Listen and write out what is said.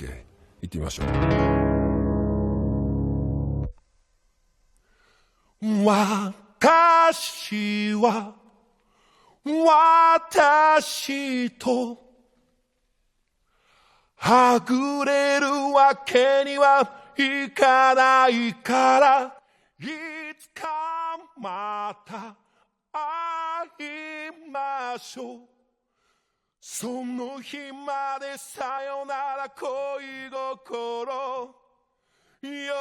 OK 行ってみましょう。私は私とはぐれるわけにはいかないからいつかまた会いましょう。その日までさよなら恋心。よ